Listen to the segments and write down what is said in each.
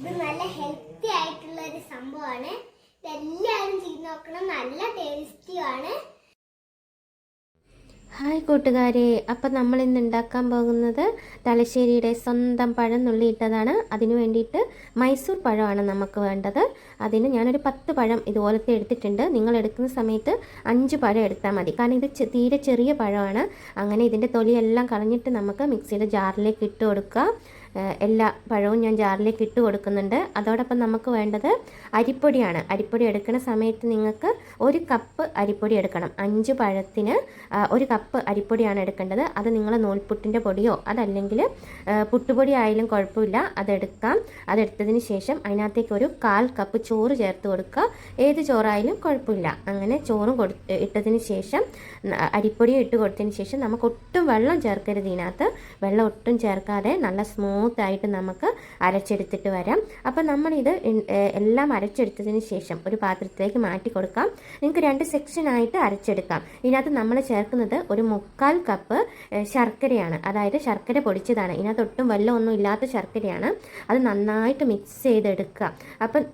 ഇത് നല്ല ഹെൽത്തി ആയിട്ടുള്ള ഒരു സംഭവമാണ് ഇതെല്ലാവരും ചെയ്ത് നോക്കണം. നല്ല ടേസ്റ്റിയാണ് ഹായ് കൂട്ടുകാരെ. അപ്പം നമ്മൾ ഇന്ന് ഉണ്ടാക്കാൻ പോകുന്നത് തലശ്ശേരിയുടെ സ്വന്തം പഴം നുള്ളിയിട്ടതാണ് അതിന് വേണ്ടിയിട്ട് മൈസൂർ പഴമാണ് നമുക്ക് വേണ്ടത്. അതിന് ഞാനൊരു പത്ത് പഴം ഇതുപോലത്തെ എടുത്തിട്ടുണ്ട്. നിങ്ങൾ എടുക്കുന്ന സമയത്ത് അഞ്ച് പഴം എടുത്താൽ മതി. കാരണം ഇത് തീരെ ചെറിയ പഴമാണ്. അങ്ങനെ ഇതിന്റെ തൊലിയെല്ലാം കളഞ്ഞിട്ട് നമുക്ക് മിക്സിയുടെ ജാറിലേക്ക് ഇട്ട് കൊടുക്കുക എല്ലാ പഴവും ഞാൻ ജാറിലേക്ക് ഇട്ട് കൊടുക്കുന്നുണ്ട്. അതോടൊപ്പം നമുക്ക് വേണ്ടത് അരിപ്പൊടിയാണ്. അരിപ്പൊടി എടുക്കുന്ന സമയത്ത് നിങ്ങൾക്ക് ഒരു കപ്പ് അരിപ്പൊടി എടുക്കണം. അഞ്ച് പഴത്തിന് ഒരു കപ്പ് അരിപ്പൊടിയാണ് എടുക്കേണ്ടത്. അത് നിങ്ങൾ നൂൽപുട്ടിന്റെ പൊടിയോ അതല്ലെങ്കിൽ പുട്ടുപൊടി ആയാലും കുഴപ്പമില്ല. അതെടുക്കാം. അതെടുത്തതിന് ശേഷം അതിനകത്തേക്ക് ഒരു കാൽ കപ്പ് ചോറ് ചേർത്ത് കൊടുക്കുക. ഏത് ചോറായാലും കുഴപ്പമില്ല. അങ്ങനെ ചോറും കൊടു ഇട്ടതിന് ശേഷം അരിപ്പൊടിയും ഇട്ട് കൊടുത്തതിന് ശേഷം നമുക്ക് ഒട്ടും വെള്ളം ചേർക്കരുത് ഇതിനകത്ത്. വെള്ളം ഒട്ടും ചേർക്കാതെ നല്ല സ്മൂത്ത് ആയിട്ട് നമുക്ക് അരച്ചെടുത്തിട്ട് വരാം. അപ്പം നമ്മളിത് എല്ലാം അരച്ചെടുത്തതിന് ശേഷം ഒരു പാത്രത്തിലേക്ക് മാറ്റി കൊടുക്കാം. നിങ്ങൾക്ക് രണ്ട് സെക്ഷനായിട്ട് അരച്ചെടുക്കാം. ഇതിനകത്ത് നമ്മൾ ചേർക്കുന്നത് ഒരു മുക്കാൽ കപ്പ് ശർക്കരയാണ്. അതായത് ശർക്കര പൊടിച്ചതാണ്. ഇതിനകത്ത് ഒട്ടും വെള്ളമൊന്നും ഇല്ലാത്ത ശർക്കരയാണ്. അത് നന്നായിട്ട് മിക്സ് ചെയ്തെടുക്കുക. അപ്പം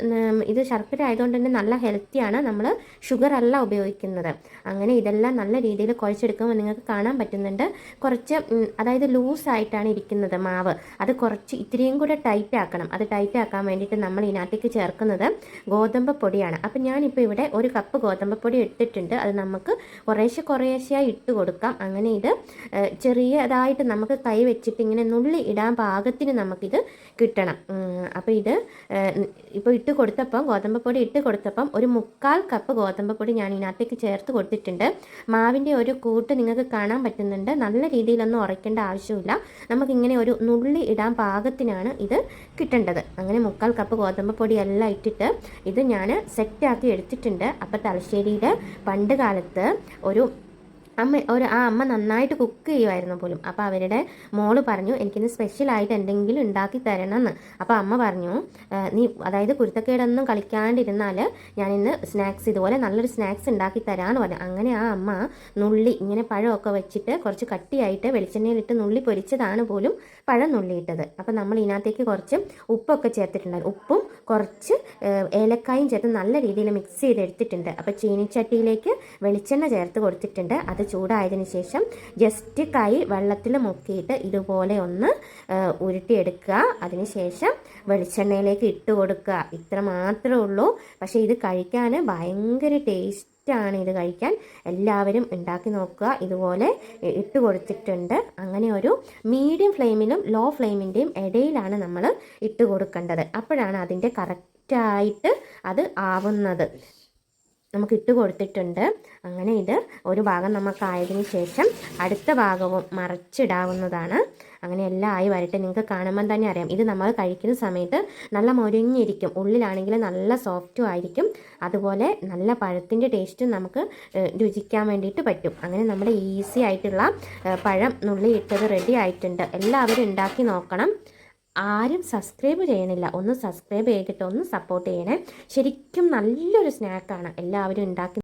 ഇത് ശർക്കര ആയതുകൊണ്ട് തന്നെ നല്ല ഹെൽത്തിയാണ് നമ്മൾ ഷുഗർ അല്ല ഉപയോഗിക്കുന്നത്. അങ്ങനെ ഇതെല്ലാം നല്ല രീതിയിൽ കുഴച്ചെടുക്കുമ്പോൾ നിങ്ങൾക്ക് കാണാൻ പറ്റുന്നുണ്ട്. കുറച്ച് അതായത് ലൂസായിട്ടാണ് ഇരിക്കുന്നത് മാവ്. അത് കുറച്ച് ഇത്രയും കൂടെ ടൈറ്റ് ആക്കണം. അത് ടൈറ്റ് ആക്കാൻ വേണ്ടിയിട്ട് നമ്മൾ ഇതിനകത്തേക്ക് ചേർക്കുന്നത് ഗോതമ്പ് പൊടിയാണ്. അപ്പം ഞാനിപ്പോൾ ഇവിടെ ഒരു കപ്പ് ഗോതമ്പ് പൊടി ഇട്ടിട്ടുണ്ട്. അത് നമുക്ക് കുറേശ്ശെ കുറേശ്ശെയായി ഇട്ട് കൊടുക്കാം. അങ്ങനെ ഇത് ചെറിയതായിട്ട് നമുക്ക് കൈ വെച്ചിട്ട് ഇങ്ങനെ നുള്ളി ഇടാൻ പാകത്തിന് നമുക്കിത് കിട്ടണം. അപ്പോൾ ഇത് ഇപ്പോൾ ഇട്ട് കൊടുത്തപ്പം ഗോതമ്പ് പൊടി ഇട്ട് കൊടുത്തപ്പം ഒരു മുക്കാൽ കപ്പ് ഗോതമ്പ് പൊടി ഞാൻ ഇതിനകത്തേക്ക് ചേർത്ത് കൊടുത്തിട്ടുണ്ട്. മാവിന്റെ ഒരു കൂട്ട് നിങ്ങൾക്ക് കാണാൻ പറ്റുന്നുണ്ട്. നല്ല രീതിയിലൊന്നും ഉറയ്ക്കേണ്ട ആവശ്യമില്ല. നമുക്കിങ്ങനെ ഒരു നുള്ളി ഇടാൻ പാകത്തിനാണ് ഇത് കിട്ടേണ്ടത്. അങ്ങനെ മുക്കാൽ കപ്പ് ഗോതമ്പ് പൊടി എല്ലാം ഇട്ടിട്ട് ഇത് ഞാൻ സെറ്റാക്കി എടുത്തിട്ടുണ്ട്. അപ്പോൾ തലശ്ശേരിയിൽ പണ്ട് കാലത്ത് ഒരു അമ്മ ഒരു ആ അമ്മ നന്നായിട്ട് കുക്ക് ചെയ്യുമായിരുന്നു പോലും. അപ്പോൾ അവരുടെ മോൾ പറഞ്ഞു എനിക്കിന്ന് സ്പെഷ്യലായിട്ട് എന്തെങ്കിലും ഉണ്ടാക്കി തരണമെന്ന്. അപ്പോൾ അമ്മ പറഞ്ഞു "ആ, നീ അതായത് കുരുത്തക്കേടൊന്നും കളിക്കാണ്ടിരുന്നാൽ ഞാനിന്ന് സ്നാക്സ് ഇതുപോലെ നല്ലൊരു സ്നാക്സ് ഉണ്ടാക്കി തരാമെന്ന് പറഞ്ഞു. അങ്ങനെ ആ അമ്മ നുള്ളി ഇങ്ങനെ പഴമൊക്കെ വെച്ചിട്ട് കുറച്ച് കട്ടിയായിട്ട് വെളിച്ചെണ്ണയിലിട്ട് നുള്ളി പൊരിച്ചതാണ് പോലും പഴം നുള്ളിയിട്ടത്. അപ്പോൾ നമ്മൾ ഇതിനകത്തേക്ക് കുറച്ച് ഉപ്പൊക്കെ ചേർത്തിട്ടുണ്ടായിരുന്നു. ഉപ്പും കുറച്ച് ഏലക്കായും ചേർത്ത് നല്ല രീതിയിൽ മിക്സ് ചെയ്തെടുത്തിട്ടുണ്ട്. അപ്പോൾ ചീനിച്ചട്ടിയിലേക്ക് വെളിച്ചെണ്ണ ചേർത്ത് കൊടുത്തിട്ടുണ്ട്. അത് ചൂടായതിന് ശേഷം ജസ്റ്റ് കൈ വെള്ളത്തിൽ മുക്കിയിട്ട് ഇതുപോലെ ഒന്ന് ഉരുട്ടിയെടുക്കുക. അതിനുശേഷം വെളിച്ചെണ്ണയിലേക്ക് ഇട്ട് കൊടുക്കുക. ഇത്ര മാത്രമേ ഉള്ളൂ. പക്ഷേ ഇത് കഴിക്കാൻ ഭയങ്കര ടേസ്റ്റ് ആണ് ഇത് കഴിക്കാൻ. എല്ലാവരും ഉണ്ടാക്കി നോക്കുക. ഇതുപോലെ ഇട്ട് കൊടുത്തിട്ടുണ്ട്. അങ്ങനെ ഒരു മീഡിയം ഫ്ലെയിമിലും ലോ ഫ്ലെയിമിന്റെയും ഇടയിലാണ് നമ്മൾ ഇട്ട് കൊടുക്കേണ്ടത്. അപ്പോഴാണ് അതിന്റെ കറക്റ്റായിട്ട് അത് ആവുന്നത്. നമുക്ക് ഇട്ട് കൊടുത്തിട്ടുണ്ട്. അങ്ങനെ ഇത് ഒരു ഭാഗം നമുക്കായതിനു ശേഷം അടുത്ത ഭാഗവും മറച്ചിടാവുന്നതാണ്. അങ്ങനെ എല്ലാം ആയി വരട്ടെ. നിങ്ങൾക്ക് കാണുമ്പോൾ തന്നെ അറിയാം. ഇത് നമ്മൾ കഴിക്കുന്ന സമയത്ത് നല്ല മുരിഞ്ഞിരിക്കും. ഉള്ളിലാണെങ്കിൽ നല്ല സോഫ്റ്റും ആയിരിക്കും. അതുപോലെ നല്ല പഴത്തിന്റെ ടേസ്റ്റും നമുക്ക് രുചിക്കാൻ വേണ്ടിയിട്ട് പറ്റും. അങ്ങനെ നമ്മുടെ ഈസി ആയിട്ടുള്ള പഴം നുള്ളി ഇട്ടത് റെഡി ആയിട്ടുണ്ട്. എല്ലാവരും ഉണ്ടാക്കി നോക്കണം. ആരും സബ്സ്ക്രൈബ് ചെയ്യണില്ല. ഒന്ന് സബ്സ്ക്രൈബ് ചെയ്തിട്ട് ഒന്ന് സപ്പോർട്ട് ചെയ്യണേ. ശരിക്കും നല്ലൊരു സ്നാക്കാണ് എല്ലാവരും ഉണ്ടാക്കി